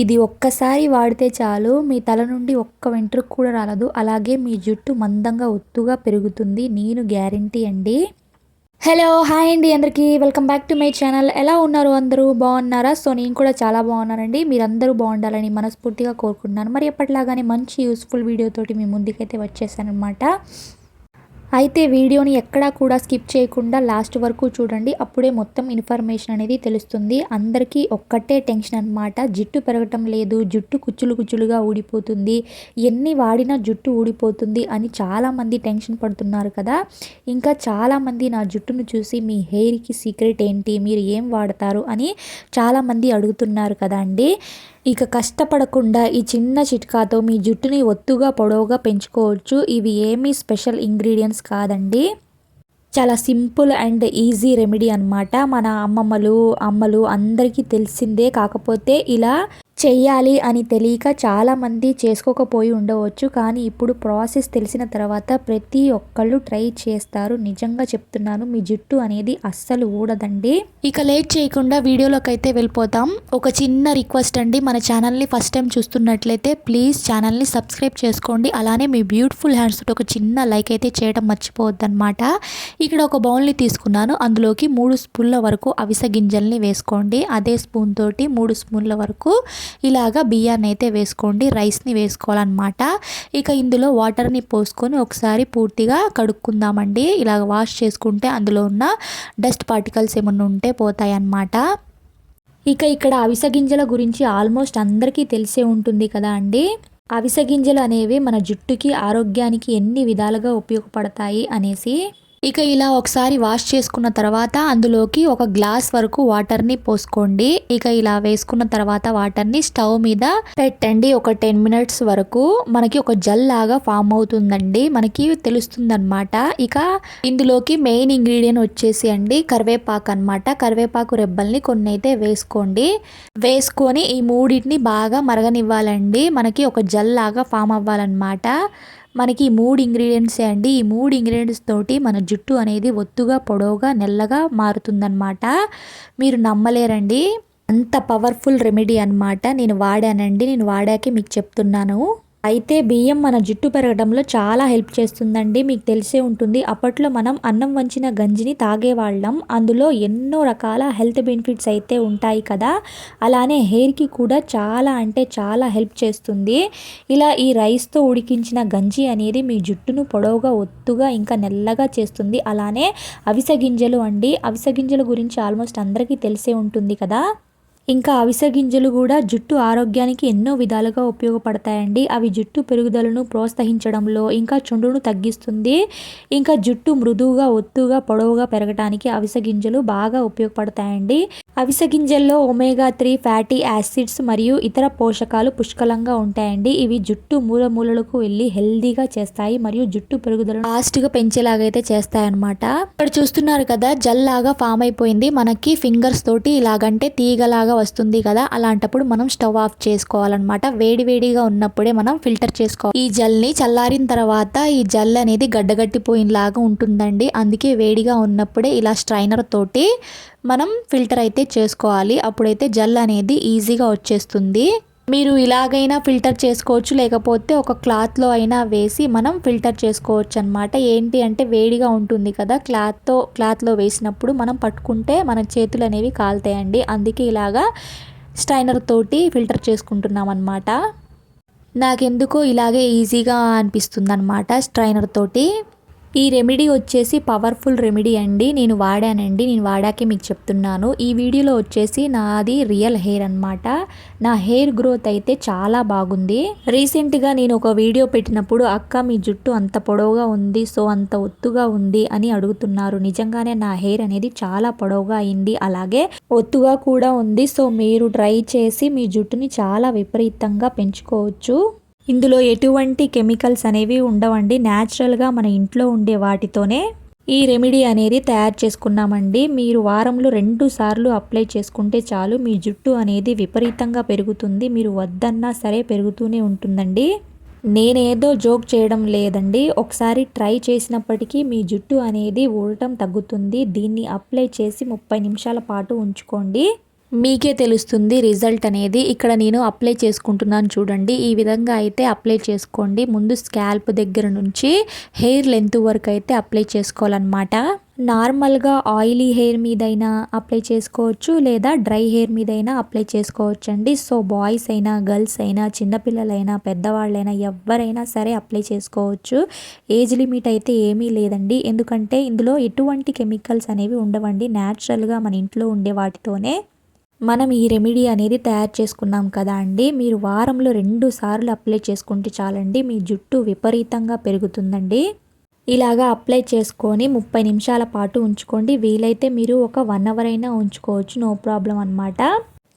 ఇది ఒక్కసారి వాడితే చాలు మీ తల నుండి ఒక్క వెంట్రుక కూడా రాలదు. అలాగే మీ జుట్టు మందంగా ఒత్తుగా పెరుగుతుంది. నేను గ్యారంటీ అండి. హలో హాయ్ అండి అందరికీ. Welcome back to my channel. ఎలా ఉన్నారు అందరూ? బాగున్నారా? సో నేను కూడా చాలా బాగున్నానండి. మీరందరూ బాగుండాలని మనస్ఫూర్తిగా కోరుకుంటున్నాను. మరి ఎప్పటిలాగానే మంచి యూస్ఫుల్ వీడియోతోటి మీ ముందుకైతే వచ్చేసాను అనమాట అయితే వీడియోని ఎక్కడా కూడా స్కిప్ చేయకుండా లాస్ట్ వరకు చూడండి. అప్పుడే మొత్తం ఇన్ఫర్మేషన్ అనేది తెలుస్తుంది. అందరికీ ఒక్కటే టెన్షన్ అనమాట జుట్టు పెరగటం లేదు. జుట్టు కుచ్చులు కుచ్చులుగా ఊడిపోతుంది. ఎన్ని వాడినా జుట్టు ఊడిపోతుంది అని చాలామంది టెన్షన్ పడుతున్నారు కదా. ఇంకా చాలామంది నా జుట్టును చూసి మీ హెయిర్కి సీక్రెట్ ఏంటి? మీరు ఏం వాడతారు? అని చాలామంది అడుగుతున్నారు కదా అండి. ఇక కష్టపడకుండా ఈ చిన్న చిట్కాతో మీ జుట్టుని ఒత్తుగా పొడవుగా పెంచుకోవచ్చు. ఇవి ఏమీ స్పెషల్ ఇంగ్రీడియంట్స్ కాదండి. చాలా సింపుల్ అండ్ ఈజీ రెమెడీ అనమాట మన అమ్మమ్మలు అమ్మలు అందరికీ తెలిసిందే. కాకపోతే ఇలా చెయ్యాలి అని తెలియక చాలామంది చేసుకోకపోయి ఉండవచ్చు కానీ ఇప్పుడు ప్రాసెస్ తెలిసిన తర్వాత ప్రతి ఒక్కళ్ళు ట్రై చేస్తారు. నిజంగా చెప్తున్నాను మీ జుట్టు అనేది అస్సలు ఊడదండి. ఇక లేట్ చేయకుండా వీడియోలోకి అయితే వెళ్ళిపోతాం ఒక చిన్న రిక్వెస్ట్ అండి మన ఛానల్ని ఫస్ట్ టైం చూస్తున్నట్లయితే ప్లీజ్ ఛానల్ని సబ్స్క్రైబ్ చేసుకోండి. అలానే మీ బ్యూటిఫుల్ హ్యాండ్స్ ఒక చిన్న లైక్ అయితే చేయడం మర్చిపోవద్దనమాట ఇక్కడ ఒక బౌల్ని తీసుకున్నాను అందులోకి మూడు స్పూన్ల వరకు అవిసె గింజల్ని వేసుకోండి. అదే స్పూన్ తోటి మూడు స్పూన్ల వరకు ఇలాగ బియ్యాన్ని అయితే వేసుకోండి రైస్ని వేసుకోవాలన్నమాట. ఇక ఇందులో వాటర్ని పోసుకొని ఒకసారి పూర్తిగా కడుక్కుందామండి. ఇలాగ వాష్ చేసుకుంటే అందులో ఉన్న డస్ట్ పార్టికల్స్ ఏమన్నా ఉంటే పోతాయి అన్నమాట ఇక ఇక్కడ అవిసె గింజల గురించి ఆల్మోస్ట్ అందరికీ తెలిసే ఉంటుంది కదా అండి. అవిసె గింజలు అనేవి మన జుట్టుకి ఆరోగ్యానికి ఎన్ని విధాలుగా ఉపయోగపడతాయి అనేసి ఇక ఇలా ఒకసారి వాష్ చేసుకున్న తర్వాత అందులోకి ఒక గ్లాస్ వరకు వాటర్ని పోసుకోండి. ఇక ఇలా వేసుకున్న తర్వాత వాటర్ని స్టవ్ మీద పెట్టండి. ఒక టెన్ మినిట్స్ వరకు మనకి ఒక జల్ లాగా ఫామ్ అవుతుందండి. మనకి తెలుస్తుంది అనమాట ఇక ఇందులోకి మెయిన్ ఇంగ్రీడియంట్ వచ్చేసి అండి కరివేపాకు అనమాట కరివేపాకు రెబ్బల్ని కొన్ని అయితే వేసుకోండి. వేసుకొని ఈ మూడింటిని బాగా మరగనివ్వాలండి. మనకి ఒక జల్ లాగా ఫామ్ అవ్వాలన్నమాట. మనకి ఈ మూడు ఇంగ్రీడియంట్సే అండి? ఈ మూడు ఇంగ్రీడియంట్స్ తోటి మన జుట్టు అనేది ఒత్తుగా పొడవుగా నెల్లగా మారుతుందన్నమాట. మీరు నమ్మలేరండి. అంత పవర్ఫుల్ రెమెడీ అనమాట నేను వాడానండి. నేను వాడాకే మీకు చెప్తున్నాను. అయితే బియ్యం మన జుట్టు పెరగడంలో చాలా హెల్ప్ చేస్తుందండి. మీకు తెలిసే ఉంటుంది. అప్పట్లో మనం అన్నం వంచిన గంజిని తాగేవాళ్ళం. అందులో ఎన్నో రకాల హెల్త్ బెనిఫిట్స్ అయితే ఉంటాయి కదా. అలానే హెయిర్కి కూడా చాలా అంటే చాలా హెల్ప్ చేస్తుంది. ఇలా ఈ రైస్తో ఉడికించిన గంజి అనేది మీ జుట్టును పొడవుగా ఒత్తుగా ఇంకా నెల్లగా చేస్తుంది. అలానే అవిసె గింజలు అండి. అవిసె గింజల గురించి ఆల్మోస్ట్ అందరికీ తెలిసే ఉంటుంది కదా. ఇంకా అవిసె గింజలు కూడా జుట్టు ఆరోగ్యానికి ఎన్నో విధాలుగా ఉపయోగపడతాయండి. అవి జుట్టు పెరుగుదలను ప్రోత్సహించడంలో ఇంకా చుండును తగ్గిస్తుంది. ఇంకా జుట్టు మృదువుగా ఒత్తుగా పొడవుగా పెరగడానికి అవిసె గింజలు బాగా ఉపయోగపడతాయండి. అవిసె గింజల్లో ఒమేగా త్రీ ఫ్యాటీ యాసిడ్స్ మరియు ఇతర పోషకాలు పుష్కలంగా ఉంటాయండి. ఇవి జుట్టు మూల మూలలకు వెళ్ళి హెల్దీగా చేస్తాయి మరియు జుట్టు పెరుగుదలను ఫాస్ట్గా పెంచేలాగైతే చేస్తాయన్నమాట. ఇక్కడ చూస్తున్నారు కదా జల్ లాగా ఫామ్ అయిపోయింది. మనకి ఫింగర్స్ తోటి ఇలాగంటే తీగలాగా వస్తుంది కదా అలాంటప్పుడు మనం స్టవ్ ఆఫ్ చేసుకోవాలన్నమాట. వేడి వేడిగా ఉన్నప్పుడే మనం ఫిల్టర్ చేసుకోవాలి. ఈ జల్ని చల్లారిన తర్వాత ఈ జల్ అనేది గడ్డగట్టిపోయినలాగా ఉంటుందండి. అందుకే వేడిగా ఉన్నప్పుడే ఇలా స్ట్రైనర్ తోటి మనం ఫిల్టర్ అయితే చేసుకోవాలి. అప్పుడైతే జల్ అనేది ఈజీగా వచ్చేస్తుంది. మీరు ఇలాగైనా ఫిల్టర్ చేసుకోవచ్చు లేకపోతే ఒక క్లాత్లో అయినా వేసి మనం ఫిల్టర్ చేసుకోవచ్చు అనమాట ఏంటి అంటే వేడిగా ఉంటుంది కదా క్లాత్తో క్లాత్లో వేసినప్పుడు మనం పట్టుకుంటే మన చేతులు అనేవి కాలుతాయండి. అందుకే ఇలాగా స్టైనర్ తోటి ఫిల్టర్ చేసుకుంటున్నాం అనమాట నాకెందుకో ఇలాగే ఈజీగా అనిపిస్తుంది అనమాట స్ట్రైనర్ తోటి. ఈ రెమెడీ వచ్చేసి పవర్ఫుల్ రెమెడీ అండి. నేను వాడానండి. నేను వాడాకే మీకు చెప్తున్నాను. ఈ వీడియోలో వచ్చేసి నాది రియల్ హెయిర్ అనమాట నా హెయిర్ గ్రోత్ అయితే చాలా బాగుంది. రీసెంట్గా నేను ఒక వీడియో పెట్టినప్పుడు అక్క మీ జుట్టు అంత పొడవుగా ఉంది సో అంత ఒత్తుగా ఉంది అని అడుగుతున్నారు. నిజంగానే నా హెయిర్ అనేది చాలా పొడవుగా అయింది. అలాగే ఒత్తుగా కూడా ఉంది. సో మీరు ట్రై చేసి మీ జుట్టుని చాలా విపరీతంగా పెంచుకోవచ్చు. ఇందులో ఎటువంటి కెమికల్స్ అనేవి ఉండవండి. న్యాచురల్గా మన ఇంట్లో ఉండే వాటితోనే ఈ రెమెడీ అనేది తయారు చేసుకున్నామండి. మీరు వారంలో రెండు సార్లు అప్లై చేసుకుంటే చాలు మీ జుట్టు అనేది విపరీతంగా పెరుగుతుంది. మీరు వద్దన్నా సరే పెరుగుతూనే ఉంటుందండి. నేనేదో జోక్ చేయడం లేదండి. ఒకసారి ట్రై చేసినప్పటికీ మీ జుట్టు అనేది ఊడటం తగ్గుతుంది. దీన్ని అప్లై చేసి ముప్పై నిమిషాల పాటు ఉంచుకోండి. మీకే తెలుస్తుంది రిజల్ట్ అనేది. ఇక్కడ నేను అప్లై చేసుకుంటున్నాను చూడండి. ఈ విధంగా అయితే అప్లై చేసుకోండి. ముందు స్కాల్ప్ దగ్గర నుంచి హెయిర్ లెంత్ వరకు అయితే అప్లై చేసుకోవాలన్నమాట. నార్మల్గా ఆయిలీ హెయిర్ మీదైనా అప్లై చేసుకోవచ్చు లేదా డ్రై హెయిర్ మీదైనా అప్లై చేసుకోవచ్చు అండి సో బాయ్స్ అయినా గర్ల్స్ అయినా చిన్నపిల్లలైనా పెద్దవాళ్ళైనా ఎవరైనా సరే అప్లై చేసుకోవచ్చు. ఏజ్ లిమిట్ అయితే ఏమీ లేదండి. ఎందుకంటే ఇందులో ఎటువంటి కెమికల్స్ అనేవి ఉండవండి. న్యాచురల్గా మన ఇంట్లో ఉండే వాటితోనే. మనం ఈ రెమెడీ అనేది తయారు చేసుకున్నాం కదా అండి. మీరు వారంలో రెండు సార్లు అప్లై చేసుకుంటే చాలండి. మీ జుట్టు విపరీతంగా పెరుగుతుందండి. ఇలాగా అప్లై చేసుకొని ముప్పై నిమిషాల పాటు ఉంచుకోండి. వీలైతే మీరు ఒక వన్ అవర్ అయినా ఉంచుకోవచ్చు. నో ప్రాబ్లం అనమాట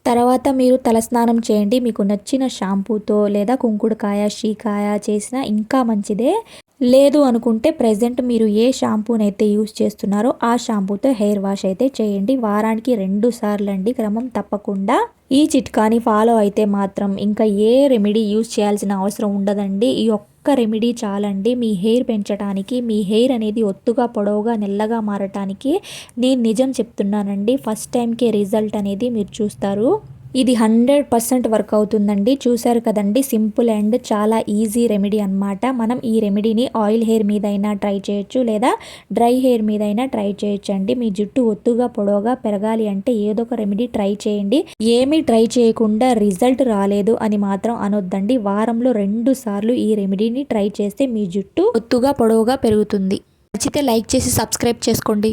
తర్వాత మీరు తలస్నానం చేయండి. మీకు నచ్చిన షాంపూతో లేదా కుంకుడుకాయ షీకాయ చేసిన ఇంకా మంచిదే. లేదు అనుకుంటే ప్రజెంట్ మీరు ఏ షాంపూనైతే యూస్ చేస్తున్నారో ఆ షాంపూతో హెయిర్ వాష్ అయితే చేయండి. వారానికి రెండు సార్లు అండి క్రమం తప్పకుండా ఈ చిట్కాని ఫాలో అయితే మాత్రం ఇంకా ఏ రెమెడీ యూస్ చేయాల్సిన అవసరం ఉండదండి. ఈ ఒక్క రెమెడీ చాలండి. మీ హెయిర్ పెంచడానికి మీ హెయిర్ అనేది ఒత్తుగా పొడవుగా నెల్లగా మారటానికి నేను నిజం చెప్తున్నానండి. ఫస్ట్ టైంకే రిజల్ట్ అనేది మీరు చూస్తారు. ఇది హండ్రెడ్ పర్సెంట్ వర్క్ అవుతుందండి. చూసారు కదండి సింపుల్ అండ్ చాలా ఈజీ రెమెడీ అనమాట మనం ఈ రెమెడీని ఆయిల్ హెయిర్ మీదైనా ట్రై చేయొచ్చు లేదా డ్రై హెయిర్ మీదైనా ట్రై చేయొచ్చు అండి మీ జుట్టు ఒత్తుగా పొడవుగా పెరగాలి అంటే ఏదో ఒక రెమెడీ ట్రై చేయండి. ఏమీ ట్రై చేయకుండా రిజల్ట్ రాలేదు అని మాత్రం అనొద్దండి. వారంలో రెండు సార్లు ఈ రెమెడీని ట్రై చేస్తే మీ జుట్టు ఒత్తుగా పొడవుగా పెరుగుతుంది. నచ్చితే లైక్ చేసి సబ్స్క్రైబ్ చేసుకోండి.